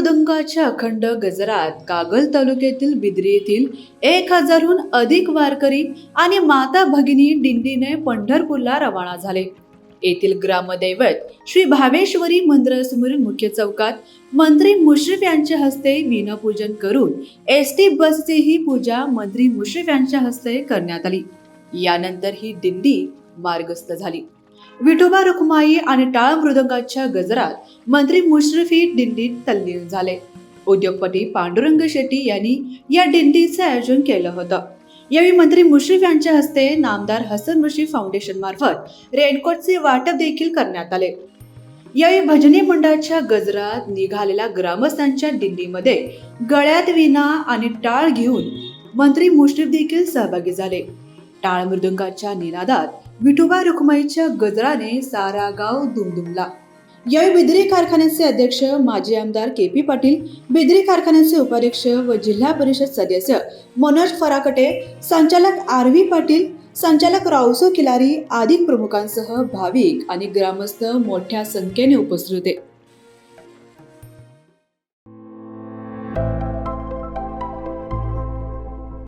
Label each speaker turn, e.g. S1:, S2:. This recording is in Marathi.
S1: मृदंगाच्या अखंड गजरात कागल तालुक्यातील बिद्री येथील एक हजारहून अधिक वारकरी आणि माता भगिनी दिंडीने पंढरपूरला रवाना झाले. येथील ग्रामदैवत श्री भावेश्वरी मंदिरासमोरील मुख्य चौकात मंत्री मुश्रीफ यांच्या हस्ते वीणपूजन करून एस टी बसचीही पूजा मंत्री मुश्रीफ यांच्या हस्ते करण्यात आली. यानंतर ही दिंडी मार्गस्थ झाली. विठोबा रुक्माई आणि टाळ मृदंगाच्या गजरात मंत्री मुश्रफी दिंडीत तल्लीन झाले. उद्योगपती पांडुरंग शेट्टी यांनी या दिंडीचं आयोजन केलं होतं. यावेळी मंत्री मुश्रीफ यांच्या हस्ते नामदार हसन मुश्रीफ फाउंडेशन मार्फत रेनकोटचे वाटप देखील करण्यात आले. यावेळी भजनी मंडळाच्या गजरात निघालेल्या ग्रामस्थांच्या दिंडीमध्ये गळ्यात विना आणि टाळ घेऊन मंत्री मुश्रीफ देखील सहभागी झाले. टाळ मृदुंगाच्या निनादात विठोबा रुक्माईच्या गजराने सारा गाव दुमदुमला. यावेळी बिद्री कारखान्याचे अध्यक्ष माजी आमदार के पी पाटील बिद्री कारखान्याचे उपाध्यक्ष व जिल्हा परिषद सदस्य मनोज फराकटे संचालक आर व्ही पाटील संचालक रावसो किलारी आदी प्रमुखांसह भाविक आणि ग्रामस्थ मोठ्या संख्येने उपस्थित होते.